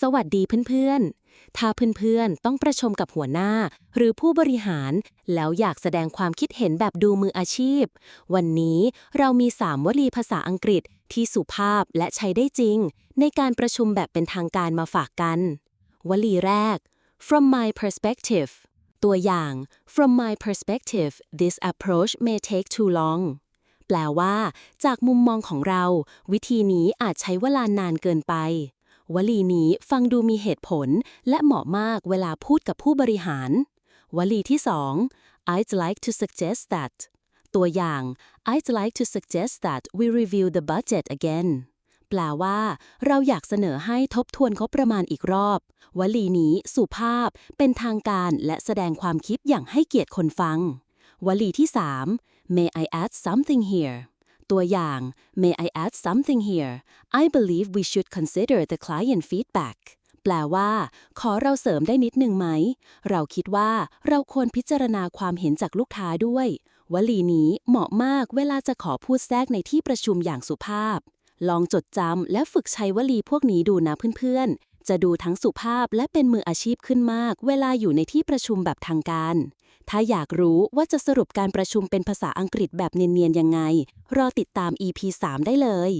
สวัสดีเพื่อนๆ ถ้าเพื่อนๆ ต้องประชมกับหัวหน้า หรือผู้บริหาร แล้วอยากแสดงความคิดเห็นแบบดูมืออาชีพ วันนี้เรามี 3 วลีภาษาอังกฤษที่สุภาพและใช้ได้จริง ในการประชุมแบบเป็นทางการมาฝากกัน วลีแรก from my perspective ตัวอย่าง from my perspective this approach may take too long แปลว่า จากมุมมองของเรา วิธีนี้อาจใช้เวลานานเกินไป วลีนี้ฟังดูมีเหตุผลและเหมาะมากเวลาพูดกับผู้บริหาร วลีที่ 2 I'd like to suggest that ตัวอย่าง I'd like to suggest that we review the budget again แปลว่า เราอยากเสนอให้ทบทวนงบประมาณอีกรอบ วลีนี้สุภาพ เป็นทางการและแสดงความคิดอย่างให้เกียรติคนฟัง วลีที่ 3 May I add something here ตัวอย่าง May I add something here I believe we should consider the client feedback แปลว่า ขอเราเสริมได้นิดหนึ่งไหม เราคิดว่าเราควรพิจารณาความเห็นจากลูกค้าด้วย วลีนี้เหมาะมากเวลาจะขอพูดแทรกในที่ประชุมอย่างสุภาพ ลองจดจำและฝึกใช้วลีพวกนี้ดูนะเพื่อนๆ จะดูทั้งสุภาพและเป็นมืออาชีพขึ้นมาก เวลาอยู่ในที่ประชุมแบบทางการ ถ้าอยากรู้ว่าจะสรุปการประชุมเป็นภาษาอังกฤษแบบเนียนๆยังไง รอติดตาม EP 3 ได้เลย